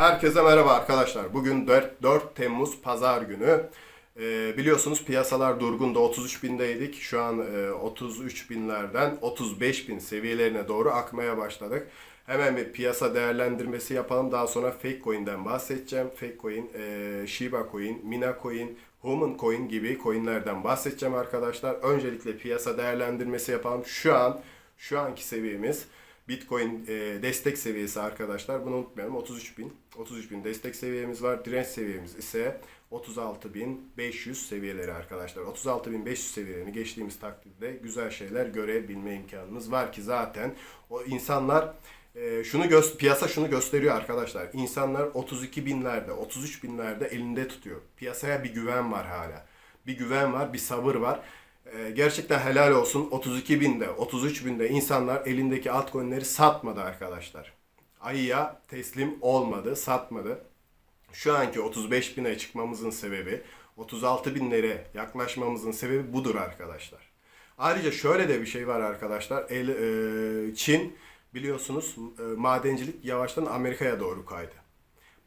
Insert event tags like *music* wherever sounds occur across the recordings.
Herkese merhaba arkadaşlar. Bugün 4, 4 Temmuz Pazar günü. Ee, biliyorsunuz piyasalar durgunda 33 bindeydik. Şu an e, 33 binlerden 35 bin seviyelerine doğru akmaya başladık. Hemen bir piyasa değerlendirmesi yapalım. Daha sonra fake coin'den bahsedeceğim. Fake coin, e, Shiba coin, Mina coin, Human coin gibi coinlerden bahsedeceğim arkadaşlar. Öncelikle piyasa değerlendirmesi yapalım. Şu an şu anki seviyemiz Bitcoin e, destek seviyesi arkadaşlar. Bunu unutmayalım. 33 bin. 33 bin destek seviyemiz var. Direnç seviyemiz ise 36.500 seviyeleri arkadaşlar. 36.500 seviyelerini geçtiğimiz takdirde güzel şeyler görebilme imkanımız var ki zaten o insanlar e, şunu gö- piyasa şunu gösteriyor arkadaşlar. İnsanlar 32 binlerde, 33 binlerde elinde tutuyor. Piyasaya bir güven var hala. Bir güven var, bir sabır var. Ee, gerçekten helal olsun 32 binde 33 binde insanlar elindeki altcoin'leri satmadı arkadaşlar. Ayıya teslim olmadı, satmadı. Şu anki 35 bine çıkmamızın sebebi 36 binlere yaklaşmamızın sebebi budur arkadaşlar. Ayrıca şöyle de bir şey var arkadaşlar. El, e, Çin biliyorsunuz e, madencilik yavaştan Amerika'ya doğru kaydı.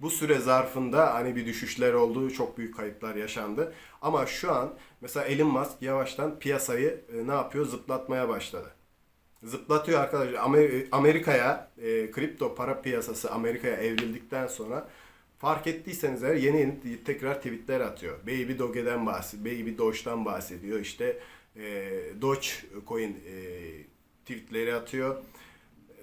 Bu süre zarfında hani bir düşüşler oldu, çok büyük kayıplar yaşandı. Ama şu an mesela Elon Musk yavaştan piyasayı e, ne yapıyor? Zıplatmaya başladı. Zıplatıyor arkadaşlar. Amer- Amerika'ya e, kripto para piyasası Amerika'ya evrildikten sonra fark ettiyseniz eğer yeni yeni tekrar tweetler atıyor. Baby Doge'den bahsediyor. Baby Doge'dan bahsediyor. İşte e, Doge coin e, tweetleri atıyor.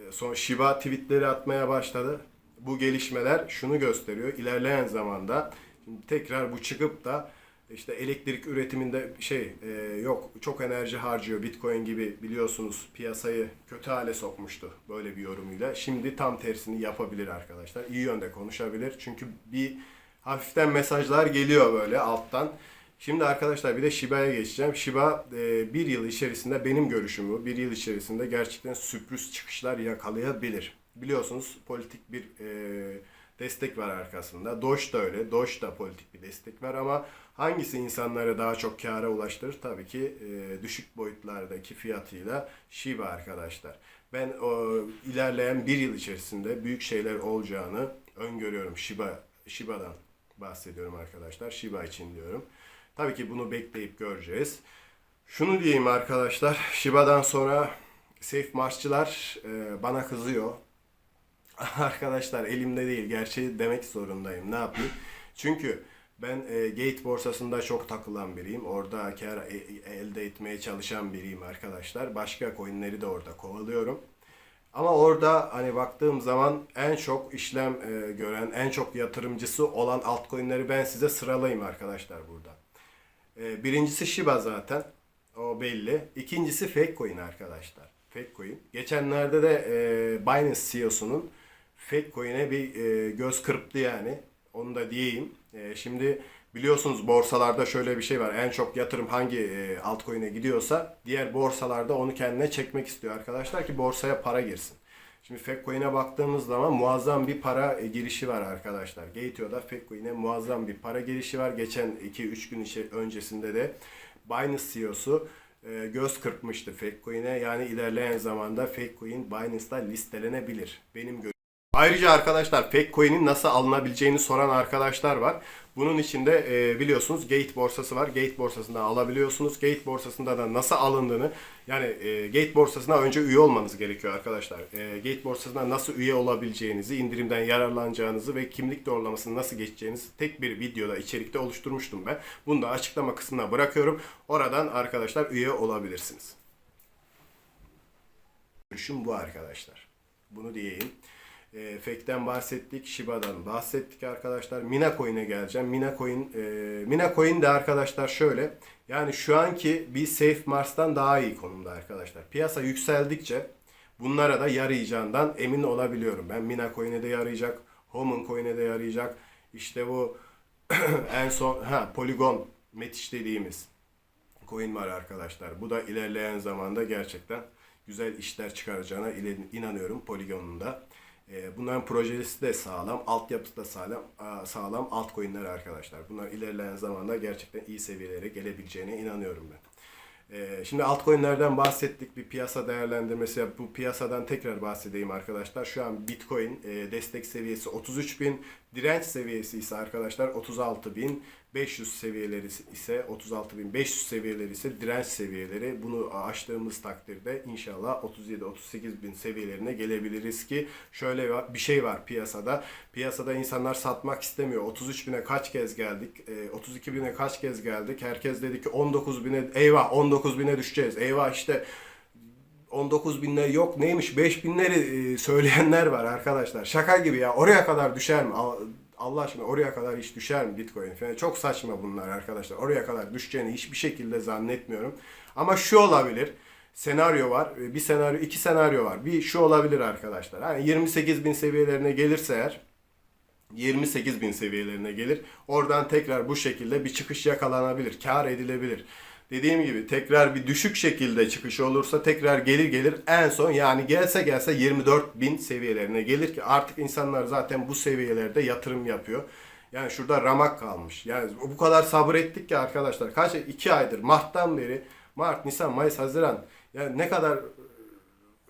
E, Sonra Shiba tweetleri atmaya başladı. Bu gelişmeler şunu gösteriyor. İlerleyen zamanda şimdi tekrar bu çıkıp da işte elektrik üretiminde şey e, yok çok enerji harcıyor Bitcoin gibi biliyorsunuz piyasayı kötü hale sokmuştu böyle bir yorumuyla. Şimdi tam tersini yapabilir arkadaşlar. İyi yönde konuşabilir. Çünkü bir hafiften mesajlar geliyor böyle alttan. Şimdi arkadaşlar bir de Shiba'ya geçeceğim. Shiba e, bir yıl içerisinde benim görüşüm bu. Bir yıl içerisinde gerçekten sürpriz çıkışlar yakalayabilir. Biliyorsunuz politik bir e, destek var arkasında. Doge da öyle. Doge da politik bir destek var ama hangisi insanları daha çok kâra ulaştırır? Tabii ki e, düşük boyutlardaki fiyatıyla Shiba arkadaşlar. Ben o ilerleyen bir yıl içerisinde büyük şeyler olacağını öngörüyorum. Shiba Shiba'dan bahsediyorum arkadaşlar. Shiba için diyorum. Tabii ki bunu bekleyip göreceğiz. Şunu diyeyim arkadaşlar. Shiba'dan sonra Safe Marsçılar e, bana kızıyor. *laughs* Arkadaşlar elimde değil. Gerçeği demek zorundayım. Ne yapayım? Çünkü ben e, Gate borsasında çok takılan biriyim. Orada kar e- e- elde etmeye çalışan biriyim arkadaşlar. Başka coinleri de orada kovalıyorum. Ama orada hani baktığım zaman en çok işlem e, gören, en çok yatırımcısı olan altcoin'leri ben size sıralayayım arkadaşlar burada. E, birincisi Shiba zaten. O belli. İkincisi fake coin arkadaşlar. Fake coin. Geçenlerde de e, Binance CEO'sunun fake coin'e bir e, göz kırptı yani. Onu da diyeyim. E, şimdi biliyorsunuz borsalarda şöyle bir şey var. En çok yatırım hangi e, altcoin'e gidiyorsa diğer borsalarda onu kendine çekmek istiyor arkadaşlar ki borsaya para girsin. Şimdi Fekcoin'e baktığımız zaman muazzam bir para e, girişi var arkadaşlar. Gateo'da Fekcoin'e muazzam bir para girişi var. Geçen 2-3 gün içi- öncesinde de Binance CEO'su e, göz kırpmıştı Fekcoin'e. Yani ilerleyen zamanda Fekcoin Binance'da listelenebilir. Benim görüşüm. Ayrıca arkadaşlar fake coin'in nasıl alınabileceğini soran arkadaşlar var. Bunun içinde e, biliyorsunuz Gate borsası var. Gate borsasından alabiliyorsunuz. Gate borsasında da nasıl alındığını yani e, Gate borsasına önce üye olmanız gerekiyor arkadaşlar. E, Gate borsasına nasıl üye olabileceğinizi, indirimden yararlanacağınızı ve kimlik doğrulamasını nasıl geçeceğinizi tek bir videoda içerikte oluşturmuştum ben. Bunu da açıklama kısmına bırakıyorum. Oradan arkadaşlar üye olabilirsiniz. Görüşüm bu arkadaşlar. Bunu diyeyim. E, Fake'den bahsettik, Shiba'dan bahsettik arkadaşlar. Mina Coin'e geleceğim. Mina Coin, e, Mina Coin de arkadaşlar şöyle. Yani şu anki bir Safe Mars'tan daha iyi konumda arkadaşlar. Piyasa yükseldikçe bunlara da yarayacağından emin olabiliyorum. Ben Mina Coin'e de yarayacak, Homan Coin'e de yarayacak. İşte bu *clears throat* en son ha Polygon Metiş dediğimiz coin var arkadaşlar. Bu da ilerleyen zamanda gerçekten güzel işler çıkaracağına inanıyorum Polygon'un da. Ee, Bunların projesi de sağlam, altyapısı da sağlam, sağlam altcoin'ler arkadaşlar. Bunlar ilerleyen zamanda gerçekten iyi seviyelere gelebileceğine inanıyorum ben. Ee, şimdi altcoin'lerden bahsettik. Bir piyasa değerlendirmesi. Bu piyasadan tekrar bahsedeyim arkadaşlar. Şu an Bitcoin e, destek seviyesi 33.000, direnç seviyesi ise arkadaşlar 36.500 seviyeleri ise 36.500 seviyeleri ise direnç seviyeleri. Bunu aştığımız takdirde inşallah 37-38 bin seviyelerine gelebiliriz ki şöyle bir şey var piyasada. Piyasada insanlar satmak istemiyor. 33 bine kaç kez geldik? E, 32 bine kaç kez geldik? Herkes dedi ki 19 bine eyvah 19 bine düşeceğiz. Eyvah işte 19 binler yok neymiş 5 binleri e, söyleyenler var arkadaşlar. Şaka gibi ya oraya kadar düşer mi? Al- Allah aşkına oraya kadar hiç düşer mi Bitcoin falan? Çok saçma bunlar arkadaşlar. Oraya kadar düşeceğini hiçbir şekilde zannetmiyorum. Ama şu olabilir. Senaryo var. E, Bir senaryo, iki senaryo var. Bir şu olabilir arkadaşlar. Hani 28 bin seviyelerine gelirse eğer 28 bin seviyelerine gelir. Oradan tekrar bu şekilde bir çıkış yakalanabilir, kar edilebilir. Dediğim gibi tekrar bir düşük şekilde çıkış olursa tekrar gelir gelir en son yani gelse gelse 24 bin seviyelerine gelir ki artık insanlar zaten bu seviyelerde yatırım yapıyor. Yani şurada ramak kalmış. Yani bu kadar sabır ettik ki arkadaşlar. Kaç 2 aydır Mart'tan beri Mart, Nisan, Mayıs, Haziran yani ne kadar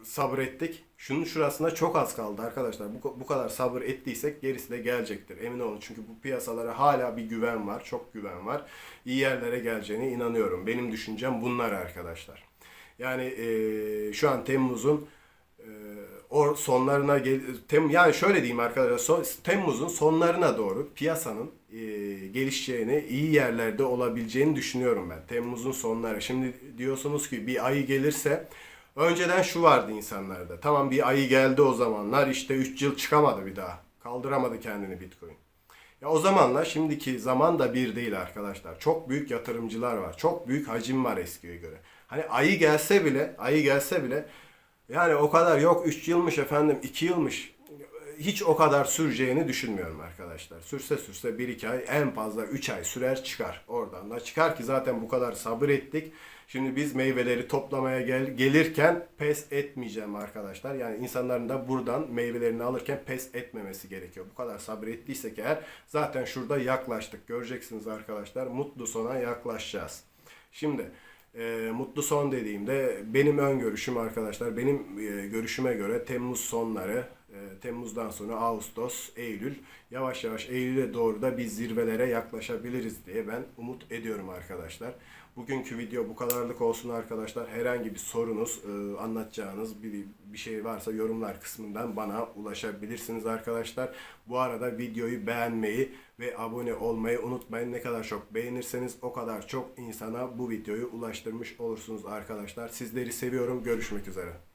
sabrettik. Şunun şurasında çok az kaldı arkadaşlar. Bu, bu kadar sabır ettiysek gerisi de gelecektir. Emin olun. Çünkü bu piyasalara hala bir güven var. Çok güven var. İyi yerlere geleceğine inanıyorum. Benim düşüncem bunlar arkadaşlar. Yani eee, şu an Temmuz'un eee, o sonlarına gel tem yani şöyle diyeyim arkadaşlar son, Temmuz'un sonlarına doğru piyasanın eee, gelişeceğini, iyi yerlerde olabileceğini düşünüyorum ben. Temmuz'un sonları. Şimdi diyorsunuz ki bir ayı gelirse önceden şu vardı insanlarda. Tamam bir ayı geldi o zamanlar işte 3 yıl çıkamadı bir daha. Kaldıramadı kendini Bitcoin. Ya o zamanla şimdiki zaman da bir değil arkadaşlar. Çok büyük yatırımcılar var. Çok büyük hacim var eskiye göre. Hani ayı gelse bile, ayı gelse bile yani o kadar yok 3 yılmış efendim 2 yılmış. Hiç o kadar süreceğini düşünmüyorum arkadaşlar. Sürse sürse 1-2 ay en fazla 3 ay sürer çıkar. Oradan da çıkar ki zaten bu kadar sabır ettik. Şimdi biz meyveleri toplamaya gel- gelirken pes etmeyeceğim arkadaşlar. Yani insanların da buradan meyvelerini alırken pes etmemesi gerekiyor. Bu kadar sabrettiysek eğer zaten şurada yaklaştık. Göreceksiniz arkadaşlar. Mutlu sona yaklaşacağız. Şimdi e, mutlu son dediğimde benim öngörüşüm arkadaşlar benim e, görüşüme göre Temmuz sonları Temmuz'dan sonra Ağustos, Eylül yavaş yavaş Eylül'e doğru da biz zirvelere yaklaşabiliriz diye ben umut ediyorum arkadaşlar. Bugünkü video bu kadarlık olsun arkadaşlar. Herhangi bir sorunuz, e, anlatacağınız bir, bir şey varsa yorumlar kısmından bana ulaşabilirsiniz arkadaşlar. Bu arada videoyu beğenmeyi ve abone olmayı unutmayın. Ne kadar çok beğenirseniz o kadar çok insana bu videoyu ulaştırmış olursunuz arkadaşlar. Sizleri seviyorum. Görüşmek üzere.